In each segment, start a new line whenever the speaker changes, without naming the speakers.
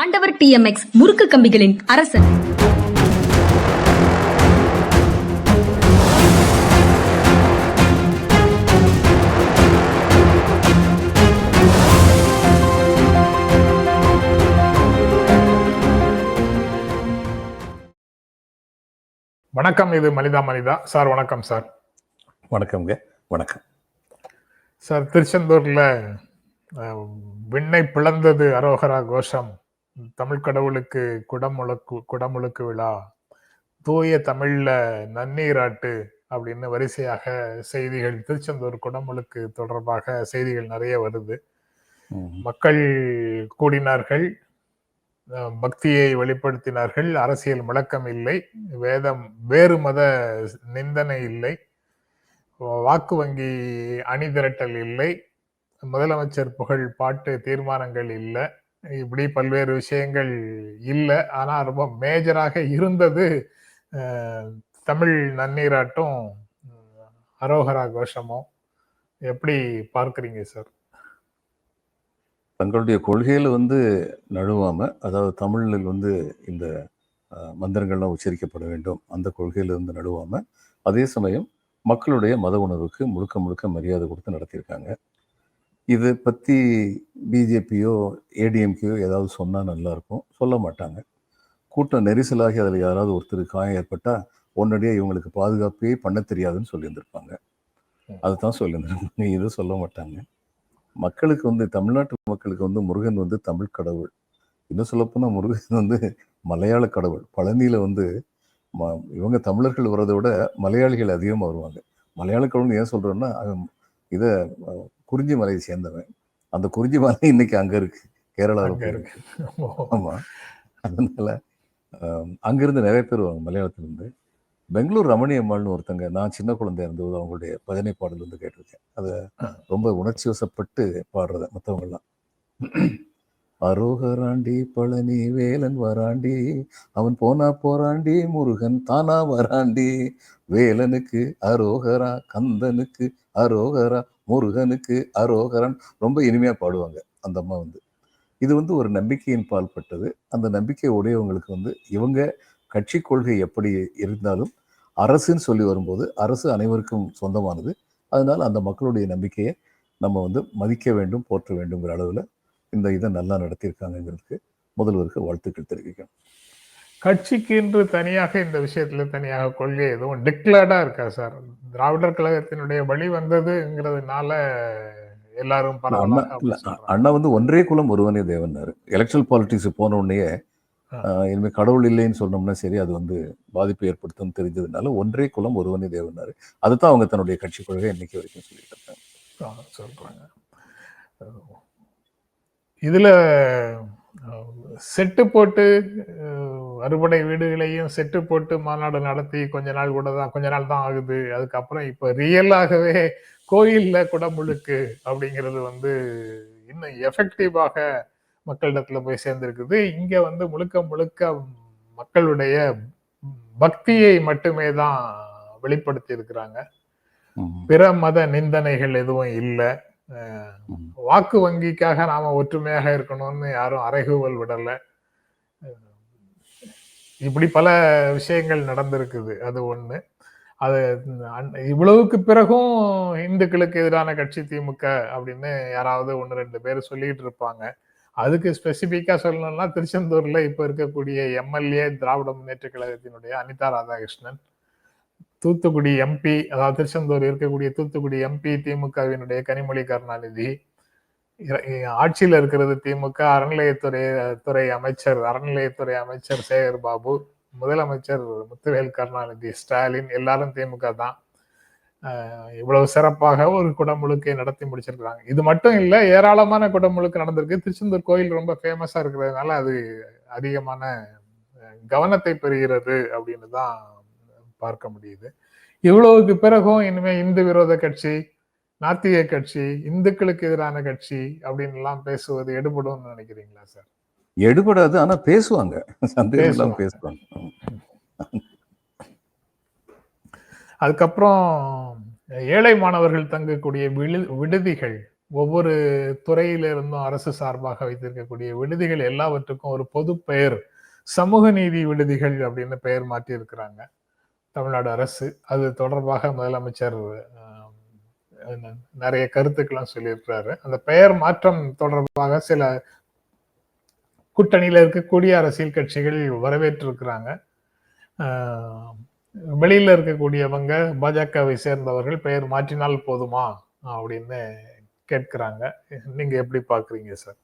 ஆண்டவர் டிஎம்எக்ஸ் முறுக்கு கம்பிகளின் அரசன்.
வணக்கம் இது மனிதா மனிதா. சார் வணக்கம் சார்.
வணக்கம்ங்க. வணக்கம்.
சார் திருச்செந்தூர்ல விண்ணை பிளந்தது அரோகரா கோஷம். தமிழ் கடவுளுக்கு குடமுழுக்கு குடமுழுக்கு விழா தூய தமிழ்ல நன்னீராட்டு அப்படின்னு வரிசையாக செய்திகள் திருச்செந்தூர் குடமுழுக்கு தொடர்பாக செய்திகள் நிறைய வருது. மக்கள் கூடினார்கள் பக்தியை வெளிப்படுத்தினார்கள் அரசியல் முழக்கம் இல்லை வேதம் வேறு மத நிந்தனை இல்லை வாக்கு வங்கி அணி திரட்டல் இல்லை முதலமைச்சர் புகழ் பாட்டு தீர்மானங்கள் இல்லை இப்படி பல்வேறு விஷயங்கள் இல்லை. ஆனால் ரொம்ப மேஜராக இருந்தது தமிழ் நன்னீராட்டும் அரோகரா கோஷமும் எப்படி பார்க்குறீங்க சார்
தங்களுடைய கொள்கையில் வந்து நழுவாமல் அதாவது தமிழில் வந்து இந்த மந்திரங்கள்லாம் உச்சரிக்கப்பட வேண்டும் அந்த கொள்கையிலிருந்து இருந்து அதே சமயம் மக்களுடைய மத உணர்வுக்கு முழுக்க முழுக்க மரியாதை கொடுத்து நடத்தியிருக்காங்க. இதை பத்தி பிஜேபியோ ஏடிஎம்கேயோ ஏதாவது சொன்னா நல்லா இருக்கும் சொல்ல மாட்டாங்க. கூட்டம் நெரிசலாகி அதில் யாராவது ஒருத்தர் காயம் ஏற்பட்டா உடனடியாக இவங்களுக்கு பாதுகாப்பே பண்ண தெரியாதுன்னு சொல்லியிருந்திருப்பாங்க. அதுதான் சொல்லியிருந்திருப்பாங்க. இது சொல்ல மாட்டாங்க. மக்களுக்கு வந்து தமிழ்நாட்டு மக்களுக்கு வந்து முருகன் வந்து தமிழ் கடவுள். இன்னும் சொல்லப்போனால் முருகன் வந்து மலையாள கடவுள். பழனியில் வந்து ம இவங்க தமிழர்கள் வர்றதை விட மலையாளிகள் அதிகமாக வருவாங்க. மலையாள கடவுள்னு ஏன் சொல்கிறோன்னா இதை குறிஞ்சி மலையை சேர்ந்தவன். அந்த குறிஞ்சி மலை இன்னைக்கு அங்கே இருக்கு. கேரளாவில்
இருக்கு.
ஆமாம் அதனால அங்கிருந்து நிறைய பேர் வருவாங்க மலையாளத்திலிருந்து. பெங்களூர் ரமணி அம்மாள்னு ஒருத்தங்க நான் சின்ன குழந்தையா இருந்தபோது அவங்களுடைய பஜனை பாடல் வந்து கேட்டிருக்கேன். அதை ரொம்ப உணர்ச்சி வசப்பட்டு பாடுறத மற்றவங்கெல்லாம் அரோகராண்டி பழனி வேலன் வராண்டி அவன் போனா போறாண்டி முருகன் தானா வராண்டி. வேலனுக்கு அரோகரா கந்தனுக்கு அரோகரா முருகனுக்கு அரோகரன் ரொம்ப இனிமையா பாடுவாங்க அந்த அம்மா வந்து. இது வந்து ஒரு நம்பிக்கையின் பால் பட்டது. அந்த நம்பிக்கை உடையவங்களுக்கு வந்து இவங்க கட்சி கொள்கை எப்படி இருந்தாலும் அரசுன்னு சொல்லி வரும்போது அரசு அனைவருக்கும் சொந்தமானது. அதனால் அந்த மக்களுடைய நம்பிக்கையை நம்ம வந்து மதிக்க வேண்டும் போற்ற வேண்டுங்கிற அளவில் இந்த இதை நல்லா நடத்தியிருக்காங்கங்கிறதுக்கு முதல்வருக்கு வாழ்த்துக்கள் தெரிவிக்கணும்
கட்சிக்கு என்று தனியாக இந்த விஷயத்துல தனியாக கொள்கை எதுவும் டிக்ளேர்டா இருக்கா சார்? திராவிடர் கழகத்தினுடைய வழி வந்ததுங்கிறதுனால எல்லாரும்
அண்ணா வந்து ஒன்றே குலம் ஒருவனே தேவன்னாரு எலக்ட்ரல் பாலிட்டிக்ஸ் போன உடனே. இனிமேல் கடவுள் இல்லைன்னு சொன்னோம்னா சரி அது வந்து பாதிப்பு ஏற்படுத்தும் தெரிஞ்சதுனால ஒன்றே குலம் ஒருவனே தேவன்னாரு அதுதான் அவங்க தன்னுடைய கட்சி கொள்கை இன்னைக்கு வரைக்கும் சொல்லிட்டு இருக்காங்க.
சொல்றாங்க. இதுல செட்டு போட்டு அறுபடை வீடுகளையும் செட்டு போட்டு மாநாடு நடத்தி கொஞ்ச நாள் கூட தான் கொஞ்ச நாள் தான் ஆகுது. அதுக்கப்புறம் இப்ப ரியலாகவே கோயில்ல குடமுழுக்கு அப்படிங்கிறது வந்து இன்னும் எஃபெக்டிவாக மக்களிடத்துல போய் சேர்ந்திருக்குது. இங்க வந்து முழுக்க முழுக்க மக்களுடைய பக்தியை மட்டுமே தான் வெளிப்படுத்தி இருக்கிறாங்க. பிற மத நிந்தனைகள் எதுவும் இல்லை. வாக்கு வங்கிக்காக நாம ஒற்றுமையாக இருக்கணும்னு யாரும் அறைகூவல் விடல. இப்படி பல விஷயங்கள் நடந்திருக்குது. அது ஒண்ணு. அது இவ்வளவுக்கு பிறகும் இந்துக்களுக்கு எதிரான கட்சி திமுக அப்படின்னு யாராவது ஒன்று ரெண்டு பேர் சொல்லிட்டு இருப்பாங்க. அதுக்கு ஸ்பெசிஃபிக்காக சொல்லணும்னா திருச்செந்தூரில் இப்போ இருக்கக்கூடிய எம்எல்ஏ திராவிட முன்னேற்ற கழகத்தினுடைய அனிதா ராதாகிருஷ்ணன் தூத்துக்குடி எம்பி அதாவது திருச்செந்தூர் இருக்கக்கூடிய தூத்துக்குடி எம்பி திமுகவினுடைய கனிமொழி கருணாநிதி ஆட்சியில் இருக்கிறது திமுக அறநிலையத்துறை துறை அமைச்சர் அறநிலையத்துறை அமைச்சர் சேகர் பாபு முதலமைச்சர் முத்துவேல் கருணாநிதி ஸ்டாலின் எல்லாரும் திமுக தான். இவ்வளவு சிறப்பாக ஒரு குடமுழுக்கை நடத்தி முடிச்சிருக்காங்க இது மட்டும் இல்ல ஏராளமான குடமுழுக்கு நடந்திருக்கு. திருச்செந்தூர் கோயில் ரொம்ப ஃபேமஸா இருக்கிறதுனால அது அதிகமான கவனத்தை பெறுகிறது அப்படின்னு தான் பார்க்க முடியுது. இவ்வளவுக்கு பிறகும் இனிமே இந்து விரோத கட்சி நாத்திக கட்சி இந்துக்களுக்கு எதிரான கட்சி அப்படின்னு எல்லாம் பேசுவது எடுபடும்னு நினைக்கிறீங்களா சார்?
எடுபடாது ஆனா பேசுவாங்க. சந்தேகம்
பேசுவாங்க. அதுக்கப்புறம் ஏழை மாணவர்கள் தங்கக்கூடிய விழு விடுதிகள். ஒவ்வொரு துறையில இருந்தும் அரசு சார்பாக வைத்திருக்கக்கூடிய விடுதிகள் எல்லாவற்றுக்கும் ஒரு பொது பெயர். சமூக நீதி விடுதிகள் அப்படின்னு பெயர் மாற்றி இருக்கிறாங்க தமிழ்நாடு அரசு. அது தொடர்பாக முதலமைச்சர் நிறைய கருத்துக்கெல்லாம் சொல்லியிருக்கிறாரு. அந்த பெயர் மாற்றம் தொடர்பாக சில கூட்டணியில் இருக்கக்கூடிய அரசியல் கட்சிகள் வரவேற்றிருக்கிறாங்க. வெளியில் இருக்கக்கூடியவங்க பாஜகவை சேர்ந்தவர்கள் பெயர் மாற்றினால் போதுமா அப்படின்னு கேட்கிறாங்க. நீங்க எப்படி பாக்குறீங்க சார்?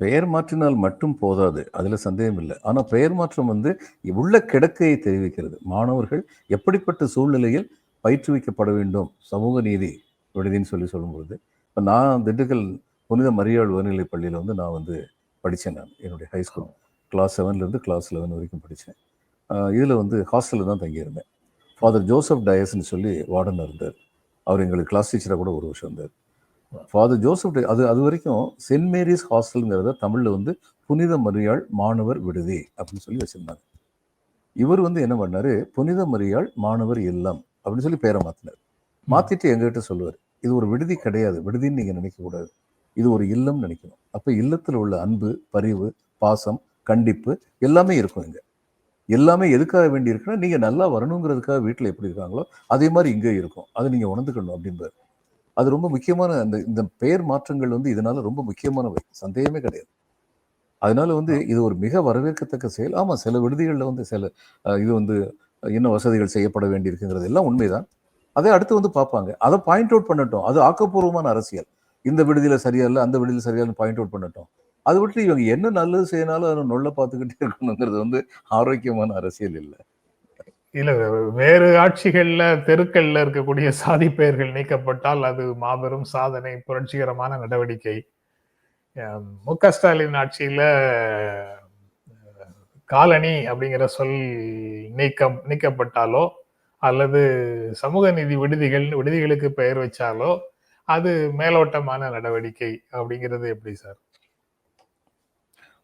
பெயர் மாற்றினால் மட்டும் போதாது அதில் சந்தேகம் இல்லை. ஆனால் பெயர் மாற்றம் வந்து உள்ள கிடக்கையை தெரிவிக்கிறது. மாணவர்கள் எப்படிப்பட்ட சூழ்நிலையில் பயிற்றுவிக்கப்பட வேண்டும்? சமூக நீதி விடுதின்னு சொல்லி சொல்லும்பொழுது இப்போ நான் திண்டுக்கல் புனித மரியாள் உயர்நிலைப் பள்ளியில் வந்து நான் வந்து படித்தேன் நான். என்னுடைய ஹை ஸ்கூல் கிளாஸ் செவன்லேருந்து கிளாஸ் லெவன் வரைக்கும் படித்தேன் இதில் வந்து ஹாஸ்டலில் தான் தங்கியிருந்தேன். ஃபாதர் ஜோசப் டயஸ்ன்னு சொல்லி வார்டன் இருந்தார். அவர் எங்களுக்கு கிளாஸ் டீச்சராக கூட ஒரு வருஷம் இருந்தார். ஃபாதர் ஜோசப் டே- அது அது வரைக்கும் சென்ட் மேரிஸ் ஹாஸ்டலுங்கிறத தமிழில் வந்து புனித மரியாள் மாணவர் விடுதி அப்படின்னு சொல்லி வச்சுருந்தாங்க. இவர் வந்து என்ன பண்ணார்? புனித மரியாள் மாணவர் இல்லம் அப்படின்னு சொல்லி பேரை மாற்றினார் மாற்றிட்டு எங்ககிட்ட சொல்லுவார். இது ஒரு விடுதி கிடையாது. விடுதின்னு நீங்க நினைக்க கூடாது இது ஒரு இல்லம் நினைக்கணும். அப்ப இல்லத்துல உள்ள அன்பு பரிவு பாசம் கண்டிப்பு எல்லாமே இருக்கும் இங்க. எல்லாமே எதுக்காக வேண்டி இருக்குன்னா நீங்க நல்லா வரணுங்கிறதுக்காக வீட்டுல எப்படி இருக்காங்களோ அதே மாதிரி இங்கே இருக்கும். அதை நீங்க உணர்ந்துக்கணும் அப்படின்பாரு அது ரொம்ப முக்கியமான அந்த இந்த பெயர் மாற்றங்கள் வந்து இதனால ரொம்ப முக்கியமானவை சந்தேகமே கிடையாது. அதனால வந்து இது ஒரு மிக வரவேற்கத்தக்க செயல். ஆமா சில விடுதிகளில் வந்து சில இது வந்து இன்னும் வசதிகள் செய்யப்பட வேண்டியிருக்குங்கிறது எல்லாம் உண்மைதான். அதை அடுத்து வந்து பார்ப்பாங்க. அதை பாயிண்ட் அவுட் பண்ணட்டும். அது ஆக்கப்பூர்வமான அரசியல். இந்த விடுதியில் சரியா இல்லை அந்த விடுதியில் சரியா பாயிண்ட் அவுட் பண்ணட்டும். அதை விட்டு இவங்க என்ன நல்லது செய்யினாலும் அதை நொல்ல பார்த்துக்கிட்டே இருக்கணுங்கிறது வந்து ஆரோக்கியமான அரசியல் இல்லை.
இல்ல வேறு ஆட்சிகள்ல தெருக்கள்ல இருக்கக்கூடிய சாதி பெயர்கள் நீக்கப்பட்டால் அது மாபெரும் சாதனை புரட்சிகரமான நடவடிக்கை. மு க ஸ்டாலின் ஆட்சியில காலனி அப்படிங்கிற சொல் நீக்கம் நீக்கப்பட்டாலோ அல்லது சமூக நீதி விடுதிகள் விடுதிகளுக்கு பெயர் வச்சாலோ அது மேலோட்டமான நடவடிக்கை அப்படிங்கிறது எப்படி சார்?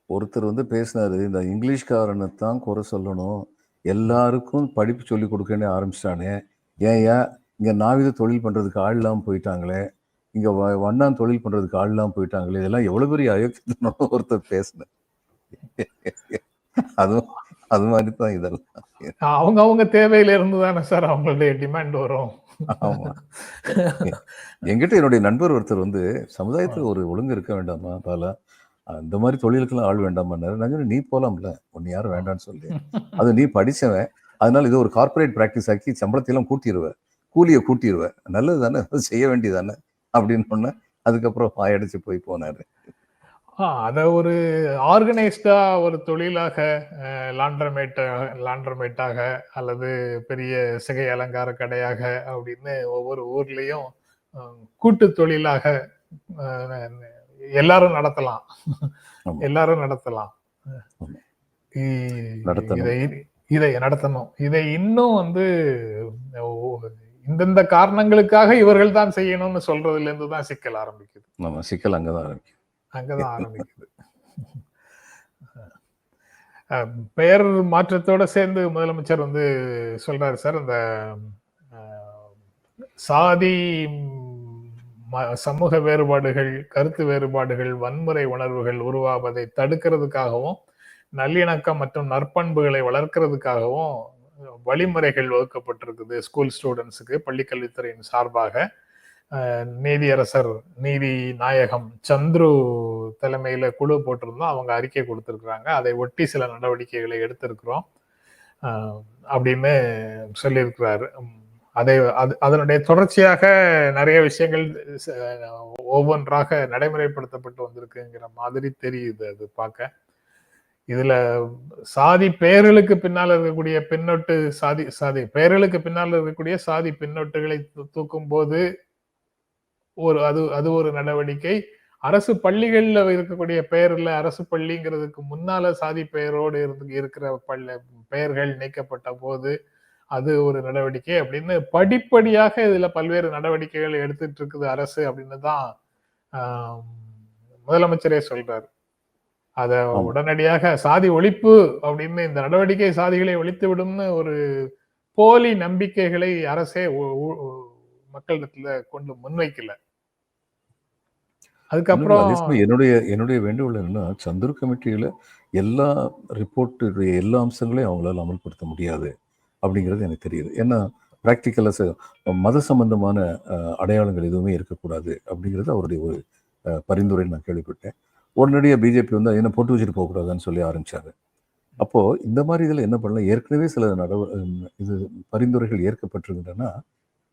ஒருத்தர் வந்து பேசினாரு இந்த இங்கிலீஷ்காரனை தான் குறை சொல்லணும். எல்லாருக்கும் படிப்பு சொல்லி கொடுக்கன்னு ஆரம்பிச்சிட்டானே. ஏன் ஏன்? இங்க நாவித தொழில் பண்றதுக்கு ஆள் இல்லாமல் போயிட்டாங்களே. இங்க வ- வண்ணான் தொழில் பண்றதுக்கு ஆள் இல்லாமல் போயிட்டாங்களே. இதெல்லாம் எவ்வளவு பெரிய அயோக்கியத்தனம் ஒருத்தர் பேசினேன் அதுவும் அது மாதிரி தான் இதெல்லாம்
அவங்க அவங்க தேவையில இருந்து தானே சார் அவங்களுடைய டிமாண்ட் வரும்.
ஆமா. என்கிட்ட என்னுடைய நண்பர் ஒருத்தர் வந்து சமுதாயத்துல ஒரு ஒழுங்கு இருக்க வேண்டாமா பாலா? அந்த மாதிரி தொழிலுக்கெல்லாம் ஆள் வேண்டாமான்னாரு நான் சொன்னேன், நீ போலாம்ல உன்னை யாரும் வேண்டாம்னு சொல்லி. அது நீ படிச்சவன். அதனால இது ஒரு கார்ப்பரேட் பிராக்டிஸ் ஆக்கி சம்பளத்தையெல்லாம் கூட்டிடுவ கூலியை கூட்டிடுவ நல்லது தானே செய்ய வேண்டியதானே அப்படின்னு சொன்னேன். அதுக்கப்புறம் பாயடிச்சு போய் போனாரு.
அத ஒரு ஆர்கனைஸ்டா ஒரு தொழிலாக லாண்ட்ரமேட் லாண்ட்ரமேட்டாக அல்லது பெரிய சிகை அலங்கார கடையாக அப்படின்னு ஒவ்வொரு ஊர்லயும் கூட்டு தொழிலாக எல்லாரும் நடத்தலாம். எல்லாரும் நடத்தலாம். இதை இதை நடத்தணும். இதை இன்னும் வந்து இந்தந்த காரணங்களுக்காக இவர்கள் தான் செய்யணும்னு சொல்றதுல இருந்து தான் சிக்கல் ஆரம்பிக்குது.
நம்ம சிக்கல் அங்கதான் ஆரம்பிக்கும்
அங்கதான் ஆரம்பிக்குது. பெயர் மாற்றத்தோட சேர்ந்து முதலமைச்சர் வந்து சொல்றாரு சார் இந்த சாதி ம- சமூக வேறுபாடுகள் கருத்து வேறுபாடுகள் வன்முறை உணர்வுகள் உருவாவதை தடுக்கிறதுக்காகவும் நல்லிணக்கம் மற்றும் நற்பண்புகளை வளர்க்கறதுக்காகவும் வழிமுறைகள் வகுக்கப்பட்டிருக்குது ஸ்கூல் ஸ்டூடெண்ட்ஸுக்கு பள்ளிக்கல்வித்துறையின் சார்பாக. நீதியரசர் நீதி நாயகம் சந்துரு தலைமையில குழு போட்டிருந்தோம். அவங்க அறிக்கை கொடுத்துருக்குறாங்க. அதை ஒட்டி சில நடவடிக்கைகளை எடுத்திருக்கிறோம். அப்படின்னு சொல்லியிருக்கிறாரு. அதை அது அதனுடைய தொடர்ச்சியாக நிறைய விஷயங்கள் ஒவ்வொன்றாக நடைமுறைப்படுத்தப்பட்டு வந்திருக்குங்கிற மாதிரி தெரியுது அது பார்க்க. இதுல சாதி பெயர்களுக்கு பின்னால் இருக்கக்கூடிய பின்னொட்டு சாதி சாதி பெயர்களுக்கு பின்னால் இருக்கக்கூடிய சாதி பின்னொட்டுகளை தூ- தூக்கும் போது ஒரு அது அது ஒரு நடவடிக்கை அரசு பள்ளிகள்ல இருக்கக்கூடிய பெயர்ல அரசு பள்ளிங்கிறதுக்கு முன்னால சாதி பெயரோடு இருந்து இருக்கிற பள்ளி பெயர்கள் நீக்கப்பட்ட போது அது ஒரு நடவடிக்கை அப்படின்னு படிப்படியாக இதுல பல்வேறு நடவடிக்கைகள் எடுத்துட்டு இருக்குது அரசு அப்படின்னு தான் முதலமைச்சரே சொல்றாரு அத. உடனடியாக சாதி ஒழிப்பு அப்படின்னு இந்த நடவடிக்கை சாதிகளை ஒழித்து விடும்னு ஒரு போலி நம்பிக்கைகளை அரசே மக்களிடத்துல கொண்டு முன்வைக்கல. அதுக்கப்புறம்
என்னுடைய என்னுடைய வேண்டுகோள் என்னன்னா சந்துரு கமிட்டியில எல்லா ரிப்போர்ட்டுடைய எல்லா அம்சங்களையும் அவங்களால அமல்படுத்த முடியாது அப்படிங்கிறது எனக்கு தெரியுது. ஏன்னா ப்ராக்டிக்கலாக மத சம்பந்தமான அடையாளங்கள் எதுவுமே இருக்கக்கூடாது அப்படிங்கிறது அவருடைய ஒரு பரிந்துரை நான் கேள்விப்பட்டேன். உடனடியாக பிஜேபி வந்து என்ன போட்டு வச்சுட்டு போகக்கூடாதுன்னு சொல்லி ஆரம்பிச்சாங்க அப்போ இந்த மாதிரி இதில் என்ன பண்ணலாம்? ஏற்கனவே சில நடவ இது பரிந்துரைகள் ஏற்கப்பட்டிருக்கின்றன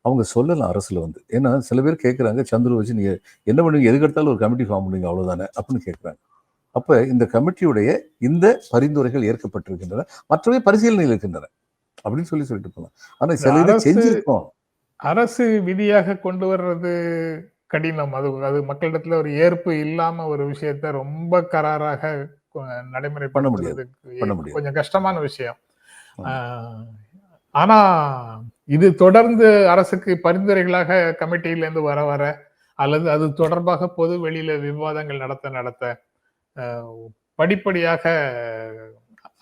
அவங்க சொல்லலாம் அரசுல வந்து. ஏன்னா சில பேர் கேட்குறாங்க சந்துரு வச்சு நீங்க என்ன பண்ணுவீங்க எதுக்கு எடுத்தாலும் ஒரு கமிட்டி ஃபார்ம் பண்ணுவீங்க அவ்வளவுதானே அப்படின்னு கேட்குறாங்க அப்ப இந்த கமிட்டியுடைய இந்த பரிந்துரைகள் ஏற்கப்பட்டிருக்கின்றன மற்றவை பரிசீலனையில் இருக்கின்றன அப்படின்னு சொல்லி சொல்லிட்டு போகலாம் ஆனா சில இதை செஞ்சிருக்கோம்.
அரசு விதியாக கொண்டு வர்றது கடினம். அது அது மக்களிடத்துல ஒரு ஏற்பு இல்லாம ஒரு விஷயத்த ரொம்ப கராராக கொ-
பண்ண முடியாது.
கொஞ்சம் கஷ்டமான விஷயம். ஆனா இது தொடர்ந்து அரசுக்கு பரிந்துரைகளாக கமிட்டியில இருந்து வர வர அல்லது அது தொடர்பாக பொது வெளியில விவாதங்கள் நடத்த நடத்த படிப்படியாக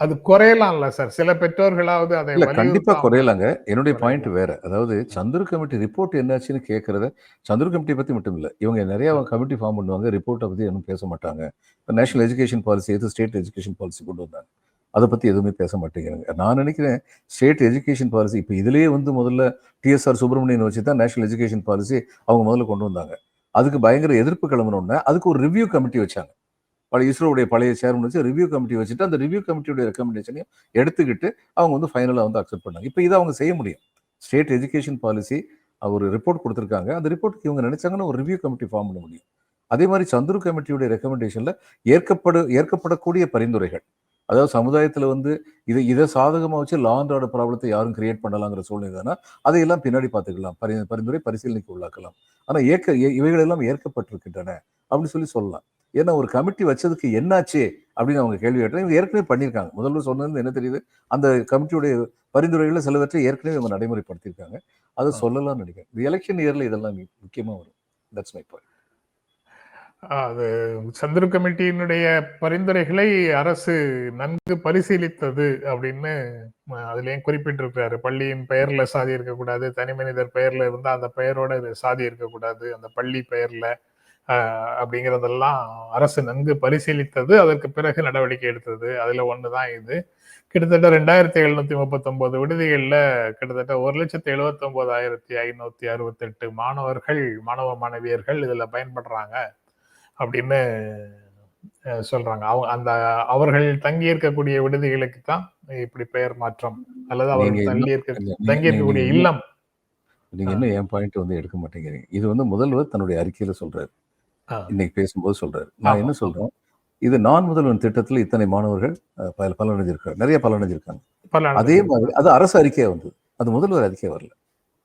அது குறையலாம்ல சார். சில பெற்றோர்களாவது அதை
கண்டிப்பா குறையலாங்க. என்னுடைய பாயிண்ட். வேற. அதாவது சந்துரு கமிட்டி ரிப்போர்ட் என்னாச்சுன்னு கேட்கறத சந்துரு கமிட்டி பத்தி மட்டும் இல்ல. இவங்க நிறைய கமிட்டி ஃபார்ம் பண்ணுவாங்க. ரிப்போர்ட்டை பத்தி எதுவும் பேச மாட்டாங்க. நேஷனல் எஜுகேஷன் பாலிசி எது ஸ்டேட் எஜுகேஷன் பாலிசி கொண்டு வந்தாங்க. அதை பற்றி எதுவுமே பேச மாட்டேங்கிறாங்க. நான் நினைக்கிறேன் ஸ்டேட் எஜுகேஷன் பாலிசி இப்போ இதிலேயே வந்து முதல்ல டிஎஸ்ஆர் சுப்பிரமணியன் வச்சு தான் நேஷனல் எஜுகேஷன் பாலிசி அவங்க முதல்ல கொண்டு வந்தாங்க. அதுக்கு பயங்கர எதிர்ப்பு கிளம்புனோடனே அதுக்கு ஒரு ரிவ்யூ கமிட்டி வச்சாங்க. பழைய இஸ்ரோவுடைய பழைய சேர்மன் வச்சு ரிவ்யூ கமிட்டி வச்சுட்டு அந்த ரிவ்யூ கமிட்டியுடைய ரெக்கமெண்டேஷனையும் எடுத்துக்கிட்டு அவங்க வந்து ஃபைனலாக வந்து அக்செப்ட் பண்ணாங்க. இப்போ இதை அவங்க செய்ய முடியும். ஸ்டேட் எஜுகேஷன் பாலிசி ஒரு ரிப்போர்ட் கொடுத்துருக்காங்க. அந்த ரிப்போர்ட்டுக்கு இவங்க நினைச்சாங்கன்னா ஒரு ரிவ்யூ கமிட்டி ஃபார்ம் பண்ண முடியும். அதே மாதிரி சந்துரு கமிட்டியுடைய ரெக்கமெண்டேஷனில் ஏற்கப்படு ஏற்கப்படக்கூடிய பரிந்துரைகள். அதாவது சமுதாயத்தில் வந்து இதை இதை சாதகமாக வச்சு லா அண்ட் ஆர்டர் ப்ராப்ளத்தை யாரும் கிரியேட் பண்ணலாங்கிற சூழ்நிலை தானே? அதையெல்லாம் பின்னாடி பார்த்துக்கலாம். பரி பரிந்துரை பரிசீலனைக்கு உள்ளாக்கலாம். ஆனால் ஏற்க இ- இவைகள் எல்லாம் ஏற்கப்பட்டிருக்கின்றன அப்படின்னு சொல்லி சொல்லலாம். ஏன்னா ஒரு கமிட்டி வச்சதுக்கு என்னாச்சு அப்படின்னு அவங்க கேள்வி கேட்டாங்க இவங்க ஏற்கனவே பண்ணியிருக்காங்க. முதல்வர் சொன்னது என்ன தெரியுது? அந்த கமிட்டியுடைய பரிந்துரைகளை சிலவற்றை ஏற்கனவே இவங்க நடைமுறைப்படுத்தியிருக்காங்க. அதை. சொல்லலாம்னு நினைக்கிறேன். இந்த எலெக்ஷன் இயர்ல இதெல்லாம் முக்கியமா வரும். தட்ஸ் மை பாயிண்ட்
அது சந்திர கமிட்டியினுடைய பரிந்துரைகளை அரசு நன்கு பரிசீலித்தது அப்படின்னு அதுலேயும் அதுலயும் குறிப்பிட்டிருக்கிறாரு. பள்ளியின் பெயர்ல சாதி இருக்கக்கூடாது தனி மனிதர் பெயர்ல இருந்தா அந்த பெயரோட சாதி இருக்கக்கூடாது அந்த பள்ளி பெயர்ல அப்படிங்கிறதெல்லாம் அரசு நன்கு பரிசீலித்தது. அதற்கு பிறகு நடவடிக்கை எடுத்தது. அதுல ஒண்ணுதான் இது. கிட்டத்தட்ட ரெண்டாயிரத்தி எழுநூத்தி முப்பத்தொன்பது விடுதிகளில் கிட்டத்தட்ட ஒரு லட்சத்தி எழுபத்தி ஒன்பதாயிரத்தி ஐநூத்தி அறுபத்தெட்டு மாணவர்கள் மாணவ மாணவியர்கள் இதுல பயன்படுறாங்க. அப்படின்னு சொல்றாங்க. அவங்க அந்த அவர்கள் தங்கி இருக்கக்கூடிய விடுதிகளுக்கு தான் இப்படி பெயர் மாற்றம். அல்லது அவர்கள் தங்கி இருக்க தங்கி இருக்கக்கூடிய இல்லம்.
நீங்க இன்னும் என் பாயிண்ட் வந்து எடுக்க மாட்டேங்கிறீங்க. இது வந்து முதல்வர் தன்னுடைய அறிக்கையில சொல்றாரு. இன்னைக்கு பேசும்போது சொல்றாரு. நான். என்ன சொல்றேன்? இது நான் முதல்வன் திட்டத்துல இத்தனை மாணவர்கள் பலனடைஞ்சிருக்காங்க நிறைய பலனடைஞ்சிருக்காங்க
பல
அதே மாதிரி அது அரசு அறிக்கையா வந்தது. அது முதல்வர் அறிக்கையா வரல.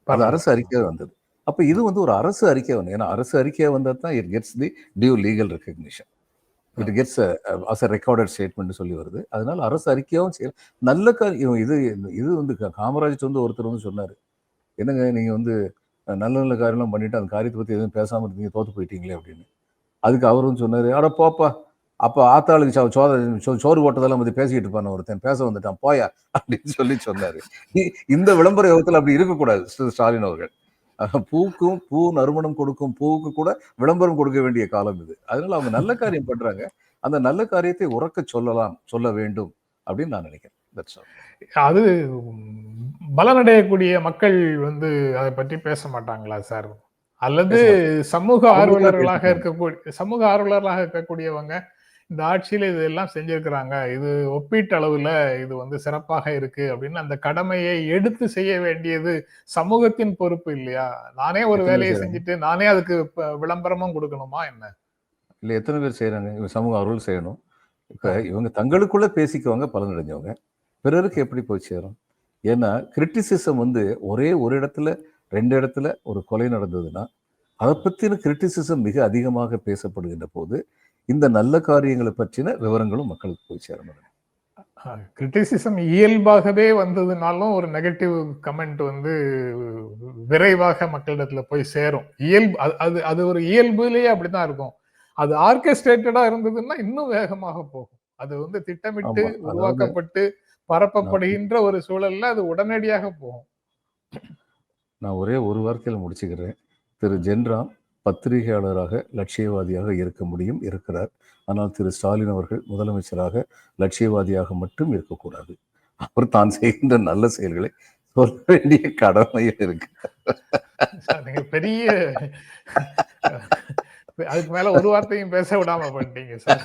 அது அரசு அறிக்கையா வந்தது. அப்ப இது வந்து ஒரு அரசு அறிக்கையா வந்து ஏன்னா அரசு அறிக்கையா வந்தா தான் it gets the due legal recognition it gets as a recorded statement சொல்லி வருது. அதனால அரசு அறிக்கையாவும் செய்யலாம். நல்ல காரியம் இது இது வந்து கா- காமராஜ் வந்து ஒருத்தர் வந்து சொன்னாரு. என்னங்க நீங்க வந்து நல்ல நல்ல காரியம்லாம் பண்ணிட்டு அந்த காரியத்தை பத்தி எதுவும் பேசாம இருந்தீங்க தோத்து போயிட்டீங்களே அப்படின்னு. அதுக்கு அவரும் சொன்னாரு அட போப்பா அப்ப ஆத்தாளுக்கு சோ- சோத சோ- சோறு போட்டதெல்லாம் பத்தி பேசிக்கிட்டு இருப்பான் ஒருத்தன் பேச வந்துட்டான் போயா? அப்படின்னு சொல்லி சொன்னாரு. இந்த விளம்பர யுகத்துல அப்படி இருக்கக்கூடாது ஸ்டாலின் அவர்கள். பூக்கும் பூ நறுமணம் கொடுக்கும் பூவுக்கு கூட விளம்பரம் கொடுக்க வேண்டிய காலம் இது. அதனால அவங்க நல்ல காரியம் பண்றாங்க. அந்த நல்ல காரியத்தை உறக்க சொல்லலாம் சொல்ல வேண்டும் அப்படின்னு நான் நினைக்கிறேன்.
அது பலனடையக்கூடிய மக்கள் வந்து அதை பற்றி பேச மாட்டாங்களா சார்? அல்லது சமூக ஆர்வலர்களாக. இருக்கக்கூடிய சமூக ஆர்வலர்களாக இருக்கக்கூடியவங்க இந்த ஆட்சியில இதெல்லாம் செஞ்சிருக்கிறாங்க. இது ஒப்பீட்டு அளவுல இது வந்து சிறப்பாக இருக்கு அப்படின்னு அந்த கடமையை எடுத்து செய்ய வேண்டியது சமூகத்தின் பொறுப்பு இல்லையா? நானே ஒரு வேலையை செஞ்சுட்டு நானே அதுக்கு விளம்பரமும் கொடுக்கணுமா என்ன?
இல்ல எத்தனை பேர் செய்யறாங்க இவங்க சமூக அருள் செய்யணும். இப்ப இவங்க தங்களுக்குள்ள பேசிக்குவாங்க பலனடைஞ்சவங்க பிறருக்கு எப்படி போய் சேரும்? ஏன்னா கிரிட்டிசிசம் வந்து ஒரே ஒரு இடத்துல ரெண்டு இடத்துல ஒரு கொலை நடந்ததுன்னா அதை பத்தின கிரிட்டிசிசம் மிக அதிகமாக பேசப்படுகின்ற போது இந்த நல்ல காரியங்களை பற்றின விவரங்களும் மக்களுக்கு போய் சேரணும்
கிரிட்டிசிசம் இயல்பாகவே வந்ததுனாலும் ஒரு நெகட்டிவ் கமெண்ட் வந்து விரைவாக மக்களிடத்துல போய் சேரும். இயல்பு அது- அது ஒரு இயல்புலயே அப்படிதான் இருக்கும். அது ஆர்கெஸ்ட்ரேட்டடா இருந்ததுன்னா இன்னும் வேகமாக போகும். அது வந்து திட்டமிட்டு உருவாக்கப்பட்டு பரப்பப்படுகின்ற ஒரு சூழல்ல அது உடனடியாக போகும்.
நான் ஒரே ஒரு வார்த்தையில முடிச்சுக்கிறேன். திரு ஜென்ராம் பத்திரிகையாளராக லட்சியவாதியாக இருக்க முடியும் இருக்கிறார். ஆனால் திரு ஸ்டாலின் அவர்கள் முதலமைச்சராக லட்சியவாதியாக மட்டும் இருக்கக்கூடாது. அவர் தான் செய்கின்ற நல்ல செயல்களை சொல்ல வேண்டிய கடமையும் இருக்கு
பெரிய அதுக்கு மேல ஒரு வார்த்தையும் பேச விடாம பண்ணிட்டீங்க சார்.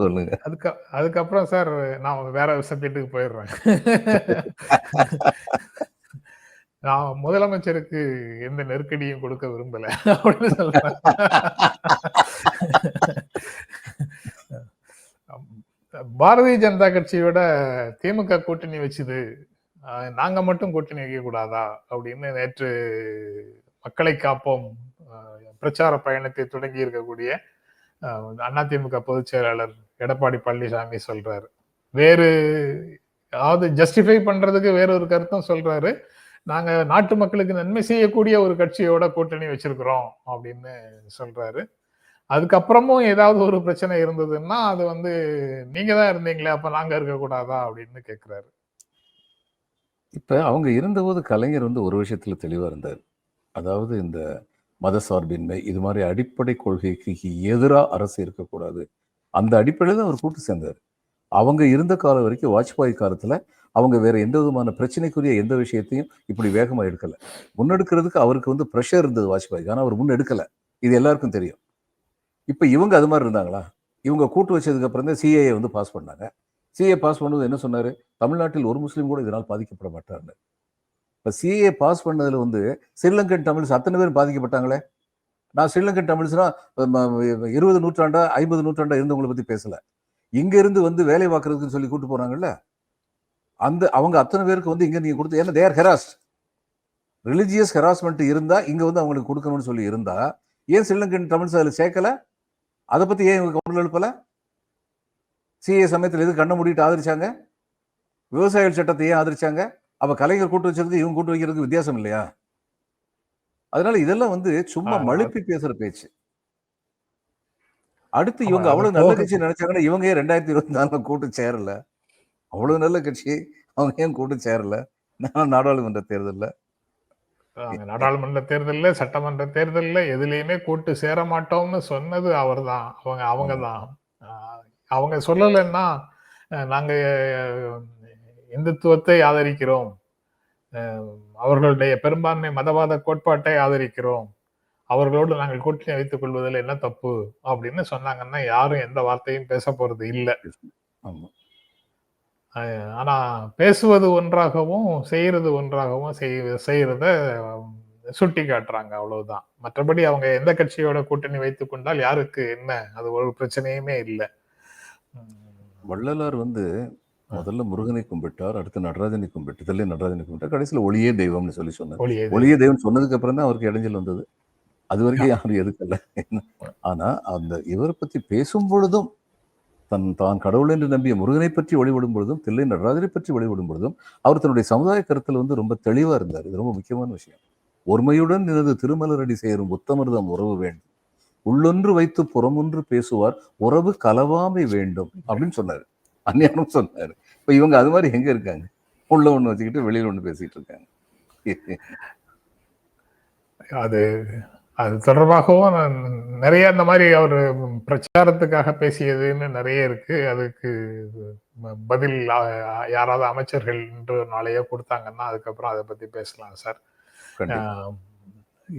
சொல்லுங்க.
அதுக்கு அதுக்கப்புறம் சார் நான் வேற சப்ஜெக்ட்டுக்கு போயிடுறேன். நான் முதலமைச்சருக்கு எந்த நெருக்கடியும் கொடுக்க விரும்பல. அப்படின்னு சொல்றேன். பாரதிய ஜனதா கட்சியோட திமுக கூட்டணி வச்சுது. நாங்க மட்டும் கூட்டணி வைக்க கூடாதா? அப்படின்னு நேற்று மக்களை காப்போம். பிரச்சார பயணத்தை தொடங்கி இருக்கக்கூடிய அஹ் அதிமுக பொதுச் செயலாளர் எடப்பாடி பழனிசாமி சொல்றாரு. வேறு அதாவது ஜஸ்டிஃபை பண்றதுக்கு வேற ஒரு கருத்தும் சொல்றாரு. நாங்க நாட்டு மக்களுக்கு நன்மை செய்யக்கூடிய ஒரு கட்சியோட கூட்டணி வச்சிருக்கிறோம் அப்படின்னு சொல்றாரு. அதுக்கப்புறமும் ஏதாவது ஒரு பிரச்சனை இருந்ததுன்னா அது வந்து நீங்க தான் இருந்தீங்களே அப்ப நாங்க இருக்கக்கூடாதா அப்படின்னு கேட்குறாரு
இப்ப அவங்க இருந்தபோது கலைஞர் வந்து ஒரு விஷயத்துல தெளிவா இருந்தார். அதாவது இந்த மத சார்பின்மை இது மாதிரி அடிப்படை கொள்கைக்கு எதிராக அரசு இருக்கக்கூடாது. அந்த அடிப்படையில் தான் அவர் கூட்டு சேர்ந்தார். அவங்க இருந்த காலம் வரைக்கும் வாஜ்பாய் காலத்தில் அவங்க வேறு எந்த விதமான பிரச்சனைக்குரிய எந்த விஷயத்தையும் இப்படி வேகமாக எடுக்கலை. முன்னெடுக்கிறதுக்கு அவருக்கு வந்து ப்ரெஷர் இருந்தது வாஜ்பாய்க்கு. ஆனால் அவர் முன்னெடுக்கலை இது எல்லாருக்கும் தெரியும். இப்போ இவங்க அது மாதிரி இருந்தாங்களா? இவங்க கூட்டு வச்சதுக்கப்புறம் தான் சிஏஏ வந்து பாஸ் பண்ணாங்க. சிஏ பாஸ் பண்ணது என்ன சொன்னார்? தமிழ்நாட்டில் ஒரு முஸ்லீம் கூட இதனால் பாதிக்கப்பட மாட்டார்னு. இப்போ சிஏ பாஸ் பண்ணதில் வந்து ஸ்ரீலங்கன் தமிழ்ஸ் அத்தனை பேர் பாதிக்கப்பட்டாங்களே? நான் ஸ்ரீலங்கன் தமிழ்ஸ்னா இருபது நூற்றாண்டா ஐம்பது நூற்றாண்டா இருந்தவங்களை உங்களை பற்றி பேசலை இங்கேருந்து வந்து வேலை பார்க்கறதுக்குன்னு சொல்லி கூட்டு போகிறாங்கல்ல அந்த அவங்க அத்தனை பேருக்கு வந்து இங்க நீங்க கொடுத்து ஏன்னா தேர் ஹெராஸ்ட் ரிலிஜியஸ் ஹெராஸ்மெண்ட் இருந்தா இங்க வந்து அவங்களுக்கு கொடுக்கணும்னு சொல்லி இருந்தா ஏன் ஸ்ரீலங்கன் தமிழ்ஸ் அதில் சேர்க்கல? அதை பத்தி ஏன் இவங்க கவனம் எழுப்பல? சிஏ சமயத்தில் எது கண்ணை மூடிட்டு ஆதரிச்சாங்க? விவசாயிகள் சட்டத்தை ஏன் ஆதரிச்சாங்க? அப்ப கலைஞர் கூட்டு வச்சிருந்து இவங்க கூட்டு வைக்கிறதுக்கு வித்தியாசம் இல்லையா? அதனால இதெல்லாம் வந்து சும்மா மழுப்பி பேசுற பேச்சு. அடுத்து இவங்க அவ்வளவு நல்ல கட்சி நினைச்சாங்கன்னா இவங்க ரெண்டாயிரத்தி இருபத்தி நாலுல கூட்டு சேரல? அவ்வளவு நல்ல கட்சி. அவங்க ஏன் கூட்டு சேரல? நான் நாடாளுமன்ற தேர்தல்ல.
நாடாளுமன்ற தேர்தல்ல சட்டமன்ற தேர்தல்ல எதுலயுமே கூட்டு சேர மாட்டோம்னு சொன்னது அவர்தான். அவங்க அவங்க தான். அவங்க சொல்லலைன்னா அஹ், நாங்க அஹ், இந்துத்துவத்தை ஆதரிக்கிறோம். அவர்களுடைய பெரும்பான்மை மதவாத கோட்பாட்டை ஆதரிக்கிறோம். அவர்களோடு நாங்கள் கூட்டணி வைத்துக் கொள்வதில் என்ன தப்பு? அப்படின்னு சொன்னாங்கன்னா யாரும் எந்த வார்த்தையும் பேச போறது இல்லை.
ஆமா
அஹ் ஆனா பேசுவது ஒன்றாகவும் செய்யறது ஒன்றாகவும் செய்- செய்யறத சுட்டி காட்டுறாங்க அவ்வளவுதான். மற்றபடி அவங்க எந்த கட்சியோட கூட்டணி வைத்துக் கொண்டால் யாருக்கு என்ன அது ஒரு பிரச்சனையுமே இல்லை.
வள்ளலார் வந்து முதல்ல முருகனை கும்பிட்டார் அடுத்து நடராஜனை கும்பிட்டு இதிலே நடராஜனை கும்பிட்டார் கடைசியில் ஒளியே தெய்வம்னு சொல்லி சொன்னார்.
ஒளியே
ஒளிய தெய்வம் சொன்னதுக்கு அப்புறம் தான் அவருக்கு இடைஞ்சல் வந்தது. அது வரைக்கும் யாரும் எதுக்கல. ஆனா அந்த இவரை பத்தி பேசும் பொழுதும் தன் தான் கடவுள் என்று நம்பிய முருகனை பற்றி வழிபடும் பொழுதும் தில்லை நடராஜரை பற்றி வழிபடும் பொழுதும் அவர் தன்னுடைய சமுதாய கருத்தில் வந்து ரொம்ப தெளிவாக இருந்தார். இது ரொம்ப முக்கியமான விஷயம். ஒருமையுடன் எனது திருமலரடி சேரும் உத்தமர்தம் உறவு வேண்டும். உள்ளொன்று வைத்து புறமொன்று பேசுவார் உறவு கலவாமை வேண்டும் அப்படின்னு சொன்னார். அந்நியானம் சொன்னார். இப்போ இவங்க அது மாதிரி எங்கே இருக்காங்க? உள்ள ஒன்று வச்சுக்கிட்டு வெளியில் ஒன்று பேசிகிட்டு இருக்காங்க.
அது அது தொடர்பாகவும் நிறைய இந்த மாதிரி அவர் பிரச்சாரத்துக்காக பேசியதுன்னு நிறைய இருக்கு. அதுக்கு பதில் யாராவது அமைச்சர்கள் இன்று நாளையோ கொடுத்தாங்கன்னா அதுக்கப்புறம் அதை பத்தி பேசலாம் சார்.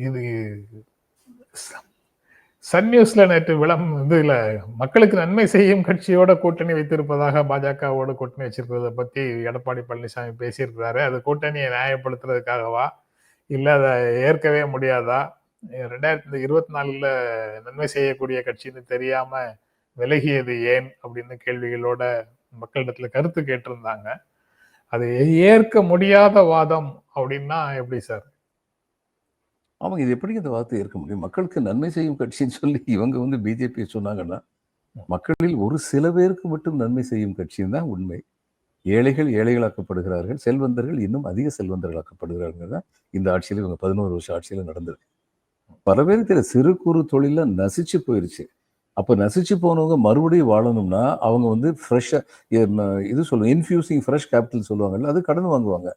இது சன் நியூஸ்ல நேற்று விளம் இதுல மக்களுக்கு நன்மை செய்யும் கட்சியோட கூட்டணி வைத்திருப்பதாக பாஜகவோட கூட்டணி வச்சிருக்கிறத பத்தி எடப்பாடி பழனிசாமி பேசியிருக்கிறாரு. அது கூட்டணியை நியாயப்படுத்துறதுக்காகவா? இல்ல அதை ஏற்கவே முடியாதா? ரெண்டாயிரத்தி இருபத்தி நாலுல நன்மை செய்யக்கூடிய கட்சின்னு தெரியாம விலகியது ஏன் அப்படின்னு கேள்விகளோட மக்களிடத்துல கருத்து கேட்டிருந்தாங்க. அது ஏற்க முடியாத வாதம் அப்படின்னா எப்படி சார்?
அவங்க இது எப்படி இந்த வார்த்தை ஏற்க முடியும்? மக்களுக்கு நன்மை செய்யும் கட்சின்னு சொல்லி இவங்க வந்து பிஜேபி சொன்னாங்கன்னா மக்களில் ஒரு சில பேருக்கு மட்டும் நன்மை செய்யும் கட்சின்னு தான் உண்மை. ஏழைகள் ஏழைகளாக்கப்படுகிறார்கள் செல்வந்தர்கள் இன்னும் அதிக செல்வந்தர்களாக்கப்படுகிறார்கள் தான் இந்த ஆட்சியில் இவங்க பதினோரு வருஷம் ஆட்சியில் நடந்திருக்கு பல பேருக்கு தெரியல சிறு குறு தொழில நசிச்சு போயிருச்சு. அப்போ நசிச்சு போனவங்க மறுபடியும் வாழணும்னா அவங்க வந்து ஃப்ரெஷ்ஷாக இது சொல்லுவாங்க இன்ஃபியூசிங் ஃப்ரெஷ் கேபிட்டல் சொல்லுவாங்கல்ல அது கடன் வாங்குவாங்க.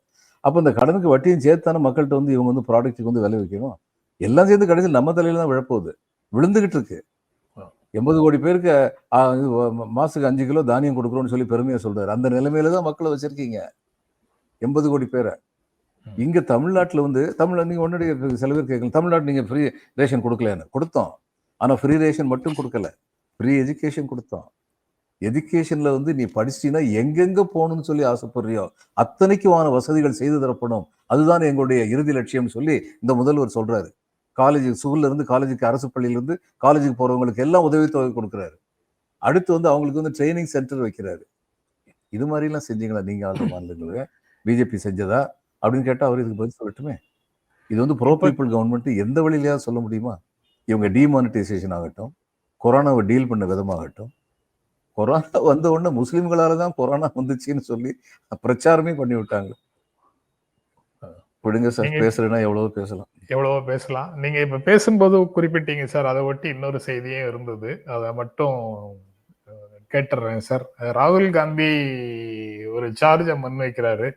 அப்போ இந்த கடனுக்கு வட்டியும் சேர்த்தானே மக்கள்கிட்ட வந்து இவங்க வந்து ப்ராடக்ட்டுக்கு வந்து விலை வைக்கணும்? எல்லாம் சேர்ந்து கடைசியில் நம்ம தலையில் தான் விழப்போகுது. விழுந்துகிட்டு இருக்கு. எண்பது கோடி பேருக்கு மாதத்துக்கு அஞ்சு கிலோ தானியம் கொடுக்குறோம்னு சொல்லி பெருமையாக சொல்கிறார் அந்த நிலைமையில தான் மக்களை வச்சுருக்கீங்க. எண்பது கோடி பேரை. இங்க தமிழ்நாட்டுல வந்து தமிழ் நீங்க ஒன்னுடைய சில பேர் கேட்கலாம் தமிழ்நாட்டில் நீங்க ஃப்ரீ ரேஷன் கொடுக்கலன்னு. கொடுத்தோம். ஆனா ஃப்ரீ ரேஷன் மட்டும் கொடுக்கல. ஃப்ரீ எஜுகேஷன் கொடுத்தோம். எஜுகேஷன்ல வந்து நீ படிச்சின்னா எங்கெங்க போகணும்னு சொல்லி ஆசைப்படுறியோ அத்தனைக்குமான வசதிகள் செய்து தரப்படும். அதுதான் எங்களுடைய இறுதி லட்சியம்னு சொல்லி இந்த முதல்வர் சொல்றாரு. காலேஜ் ஸ்கூல்லேருந்து காலேஜுக்கு அரசு பள்ளியிலேருந்து காலேஜுக்கு போறவங்களுக்கு எல்லாம் உதவித்தொகை கொடுக்குறாரு. அடுத்து வந்து அவங்களுக்கு வந்து ட்ரைனிங் சென்டர் வைக்கிறாரு. இது மாதிரிலாம் செஞ்சீங்களா நீங்க ஆளும் மாநிலங்கள? பிஜேபி செஞ்சதா? அப்படின்னு கேட்டா அவர் இதுக்கு பதில் சொல்லட்டுமே? இது வந்து ப்ரோ பீப்புள் கவர்மெண்ட் எந்த வழியிலயாவது சொல்ல முடியுமா? இவங்க டிமானிட்டைசேஷன் ஆகட்டும் கொரோனாவை டீல் பண்ண விதமாகட்டும் கொரோனா வந்த உடனே முஸ்லிம்களால தான் கொரோனா வந்துச்சுன்னு சொல்லி பிரச்சாரமே பண்ணி விட்டாங்க. விடுங்க சார் பேசுறேன்னா எவ்வளவோ பேசலாம்.
எவ்வளவோ பேசலாம். நீங்க இப்ப பேசும்போது குறிப்பிட்டீங்க சார் அதை ஒட்டி இன்னொரு செய்தியும் இருந்தது. அதை மட்டும் கேட்டுறேன் சார். ராகுல் காந்தி ஒரு சார்ஜை முன்வைக்கிறாரு.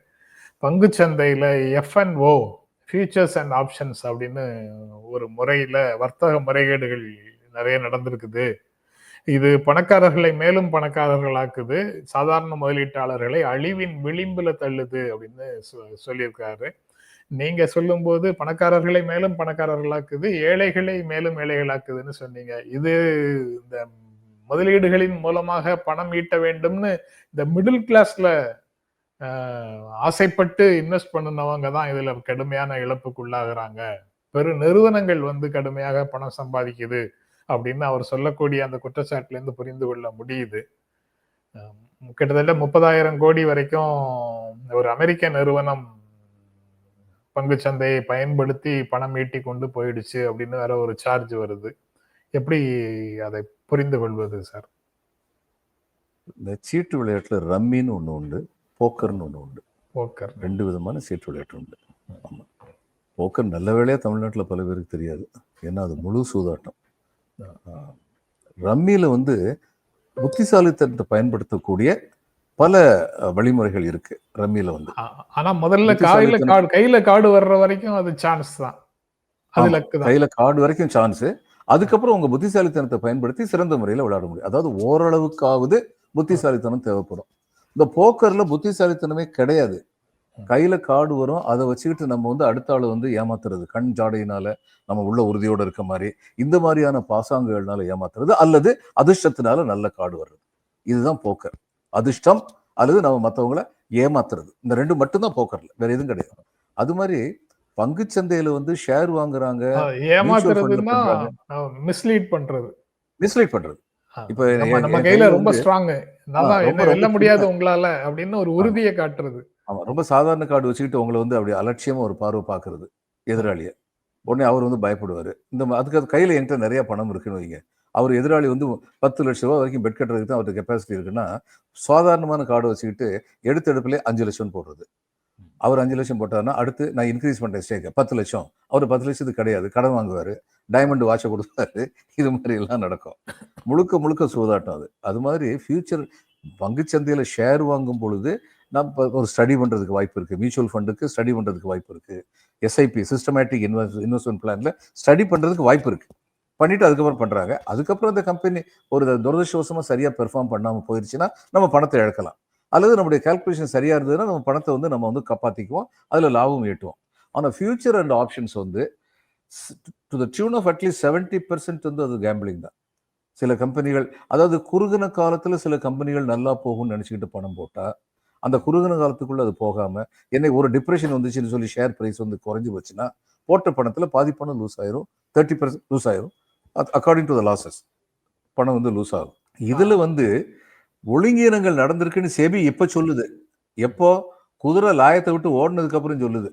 பங்குச்சந்தையில எஃப்என்ஓ ஃபியூச்சர்ஸ் அண்ட் ஆப்ஷன்ஸ் அப்படின்னு ஒரு முறையில் வர்த்தக முறைகேடுகள் நிறைய நடந்திருக்குது. இது பணக்காரர்களை மேலும் பணக்காரர்களாக்குது. சாதாரண முதலீட்டாளர்களை அழிவின் விளிம்பில் தள்ளுது அப்படின்னு சொ- சொல்லியிருக்காரு. நீங்க சொல்லும்போது பணக்காரர்களை மேலும் பணக்காரர்களாக்குது ஏழைகளை மேலும் ஏழைகளாக்குதுன்னு சொன்னீங்க. இது இந்த முதலீடுகளின் மூலமாக பணம் ஈட்ட வேண்டும்னு இந்த மிடில் கிளாஸ்ல ஆசைப்பட்டு இன்வெஸ்ட் பண்ணினவங்க தான் இதுல கடுமையான இழப்புக்குள்ளாகிறாங்க. பெரு நிறுவனங்கள் வந்து கடுமையாக பணம் சம்பாதிக்குது அப்படின்னு அவர் சொல்லக்கூடிய அந்த குற்றச்சாட்டுல இருந்து புரிந்து கொள்ள முடியுது. கிட்டத்தட்ட முப்பதாயிரம் கோடி வரைக்கும் ஒரு அமெரிக்க நிறுவனம் பங்குச்சந்தையை பயன்படுத்தி பணம் ஈட்டி கொண்டு போயிடுச்சு அப்படின்னு வேற ஒரு சார்ஜ் வருது. எப்படி அதை புரிந்து கொள்வது சார்
இந்த சீட்டு விளையாட்டில் ரம்மின்னு ஒன்று உண்டு. போக்கர்னு ஒண்ணு உண்டு.
போக்கர்.
ரெண்டு விதமான சீட்டு விளையாட்டு உண்டு. ஆமா. போக்கர் நல்ல வேளையா தமிழ்நாட்டுல பல பேருக்கு தெரியாது. ஏன்னா அது முழு சூதாட்டம். ரம்மியில வந்து புத்திசாலித்தனத்தை பயன்படுத்தக்கூடிய பல வழிமுறைகள் இருக்கு ரம்மியில வந்து.
ஆனா முதல்ல. கையில கார்டு கையில கார்டு வர்ற வரைக்கும் அது சான்ஸ் தான். அது
கையில கார்டு வரைக்கும் சான்ஸ் அதுக்கப்புறம் உங்க புத்திசாலித்தனத்தை பயன்படுத்தி சிறந்த முறையில் விளையாட முடியும். அதாவது ஓரளவுக்காவது புத்திசாலித்தனம் தேவைப்படும். இந்த போக்கர்ல புத்திசாலித்தனமே கிடையாது. கையில கார்டு வரும். அதை வச்சுக்கிட்டு நம்ம வந்து அடுத்த ஆளை வந்து ஏமாத்துறது. கண் ஜாடையினால நம்ம உள்ள உறுதியோட இருக்க மாதிரி இந்த மாதிரியான பாசாங்குகள்னால ஏமாத்துறது அல்லது அதிர்ஷ்டத்தினால நல்ல கார்டு வர்றது. இதுதான் போக்கர். அதிர்ஷ்டம் அல்லது நம்ம மற்றவங்கள ஏமாத்துறது. இந்த ரெண்டு மட்டும்தான் போக்கர்ல. வேற எதுவும் கிடையாது. அது மாதிரி பங்குச்சந்தையில வந்து ஷேர் வாங்குறாங்க
ஏமாத்துறதுன்னா. மிஸ்லீட் பண்றது.
மிஸ்லீட் பண்றது. இப்ப
நம்ம கையில ரொம்ப ஸ்ட்ராங் நான் வெல்ல முடியாது. உங்களால அப்படின்னு ஒரு உறுதியை காட்டுறது.
ஆமா ரொம்ப சாதாரண கார்டு வச்சுக்கிட்டு உங்களை வந்து அப்படி அலட்சியமா ஒரு பார்வை பார்க்கறது எதிராளிய. உடனே அவர் வந்து பயப்படுவாரு. இந்த அதுக்கு அது கையில என்கிட்ட நிறைய பணம் இருக்குன்னு வைங்க. அவர் எதிராளி வந்து பத்து லட்ச ரூபா வரைக்கும் பெட் கட்டுறதுக்கு தான் அவர்கிட்ட கெப்பாசிட்டி இருக்குன்னா சாதாரணமான கார்டு வச்சுக்கிட்டு எடுத்த எடுப்புல அஞ்சு லட்சம் போடுறது. அவர் அஞ்சு லட்சம் போட்டார்னா அடுத்து நான் இன்க்ரீஸ் பண்ணுறேன் ஸ்டேக்கை பத்து லட்சம். அவர் பத்து லட்சத்துக்கு கிடையாது. கடன் வாங்குவார். டைமண்ட் வாட்சை கொடுப்பாரு. இது மாதிரி எல்லாம் நடக்கும். முழுக்க முழுக்க சூதாட்டம் அது. அது மாதிரி ஃபியூச்சர் பங்குச்சந்தையில் ஷேர் வாங்கும் பொழுது நம்ம ஒரு ஸ்டடி பண்ணுறதுக்கு வாய்ப்பு இருக்குது மியூச்சுவல் ஃபண்டுக்கு ஸ்டடி பண்ணுறதுக்கு வாய்ப்பு இருக்குது எஸ்ஐபி சிஸ்டமேட்டிக் இன்வெஸ்ட் இன்வெஸ்ட்மெண்ட் பிளானில் ஸ்டடி பண்ணுறதுக்கு வாய்ப்பு இருக்குது பண்ணிவிட்டு அதுக்கப்புறம் பண்ணுறாங்க அதுக்கப்புறம் அந்த கம்பெனி ஒரு துரதிருஷ்டவசமாக சரியாக பெர்ஃபார்ம் பண்ணாமல் போயிருச்சுன்னா நம்ம பணத்தை இழக்கலாம். அல்லது நம்முடைய கால்குலேஷன் சரியா இருந்ததுன்னா நம்ம பணத்தை வந்து நம்ம வந்து காப்பாத்திக்குவோம். அதுல லாபம் ஈட்டுவோம். ஆனா ஃபியூச்சர் அண்ட் ஆப்ஷன்ஸ் வந்து to the tune of at least seventy percent வந்து அது கேம்பிளிங் தான். சில கம்பெனிகள் அதாவது குறுகின காலத்துல சில கம்பெனிகள் நல்லா போகும்னு நினைச்சுக்கிட்டு பணம் போட்டா அந்த குறுகின காலத்துக்குள்ள அது போகாம என்னை ஒரு டிப்ரெஷன் வந்துச்சுன்னு சொல்லி ஷேர் பிரைஸ் வந்து குறைஞ்சு போச்சுன்னா போட்ட பணத்துல பாதி பணம் லூஸ் ஆயிரும் தேர்ட்டி பர்சன்ட் லூஸ் ஆயிரும். அக்கார்டிங் டு த லாசஸ் பணம் வந்து லூஸ் ஆகும். இதுல வந்து ஒழுங்கீனங்கள் நடந்திருக்குன்னு செபி இப்ப சொல்லுது. எப்போ? குதிரை லாயத்தை விட்டு ஓடினதுக்கு அப்புறம் சொல்லுது.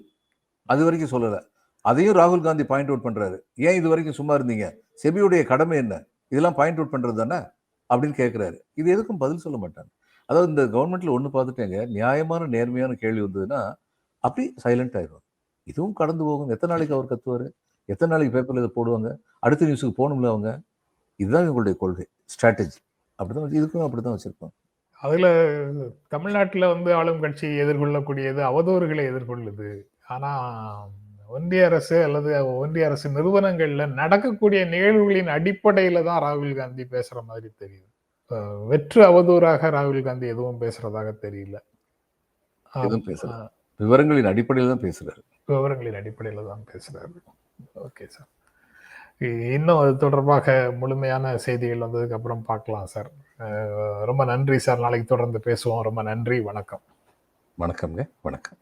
அது வரைக்கும் சொல்லல. அதையும் ராகுல் காந்தி பாயிண்ட் அவுட் பண்றாரு. ஏன் இது வரைக்கும் சும்மா இருந்தீங்க? செபியுடைய கடமை என்ன? இதெல்லாம் பாயிண்ட் அவுட் பண்றது தானே? அப்படின்னு கேட்குறாரு இது எதுக்கும் பதில் சொல்ல மாட்டாங்க. அதாவது இந்த கவர்மெண்ட்ல ஒன்று பார்த்துட்டேங்க. நியாயமான நேர்மையான கேள்வி வந்ததுன்னா அப்படி சைலண்ட் ஆயிடும் இதுவும் கடந்து போகும். எத்தனை நாளைக்கு அவர் கத்துவார்? எத்தனை நாளைக்கு பேப்பரில் இதை போடுவாங்க? அடுத்த நியூஸுக்கு போகணும்ல அவங்க? இதுதான் இவங்களுடைய கொள்கை. ஸ்ட்ராட்டஜி அப்படிதான் இதுக்கும் அப்படிதான் வச்சிருப்பாங்க.
அதுல தமிழ்நாட்டுல வந்து ஆளும் கட்சி எதிர்கொள்ளக்கூடியது அவதூறுகளை எதிர்கொள்ளுது. ஆனா ஒன்றிய அரசு அல்லது ஒன்றிய அரசு நிறுவனங்கள்ல நடக்கக்கூடிய நிகழ்வுகளின் அடிப்படையில தான் ராகுல் காந்தி பேசுற மாதிரி தெரியுது. வெற்று அவதூறாக ராகுல் காந்தி எதுவும் பேசுறதாக தெரியல.
விவரங்களின் அடிப்படையில் தான் பேசுறாரு.
விவரங்களின் அடிப்படையில தான் பேசுறாரு. Okay sir. இன்னும் அது தொடர்பாக முழுமையான செய்திகள் வந்ததுக்கு அப்புறம் பார்க்கலாம் சார். ரொம்ப நன்றி சார். நாளைக்கு தொடர்ந்து பேசுவோம். ரொம்ப நன்றி. வணக்கம்.
வணக்கம்ங்க. வணக்கம்.